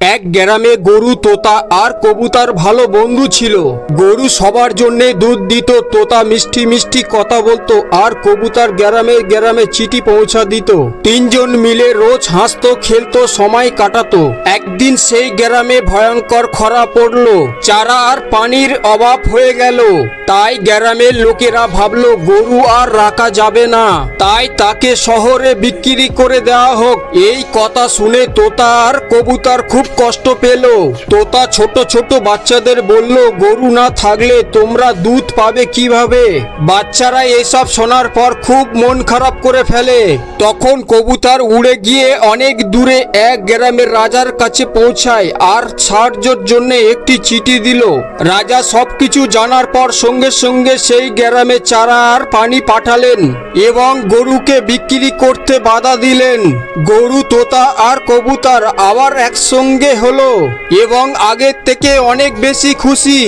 এক গ্রামে গরু, তোতা আর কবুতার ভালো বন্ধু ছিল। গরু সবার জন্য দুধ দিত, তোতা মিষ্টি মিষ্টি কথা বলতো আর কবুতার গ্রামে গ্রামে চিঠি পৌঁছা দিত। তিনজন মিলে রোজ হাসতো, খেলতো, সময় কাটাতো। একদিন সেই গ্রামে ভয়ঙ্কর খরা পড়ল। চারা আর পানির অভাব হয়ে গেল। তাই গ্রামের লোকেরা ভাবলো, গরু আর রাখা যাবে না। তাই তাকে শহরে বিক্রি করে দেওয়া হোক। এই কথা শুনে তোতা আর কবুতর খুব কষ্ট পেল। তোতা ছোট ছোট বাচ্চাদের বলল, গরু না থাকলে তোমরা দুধ পাবে কীভাবে? বাচ্চারা এসব শোনার পর খুব মন খারাপ করে ফেলে। তখন কবুতর উড়ে গিয়ে অনেক দূরে এক গ্রামের রাজার কাছে পৌঁছায় আর সাহায্যের জন্য একটি চিঠি দিল। রাজা সবকিছু জানার পর সঙ্গে সঙ্গে সেই গ্রামে চারা আর পানি পাঠালেন এবং গরুকে বিক্রি করতে বাধা দিলেন। গরু, তোতা আর কবুতর আবার একসঙ্গে হলো এবং আগের থেকে অনেক বেশি খুশি।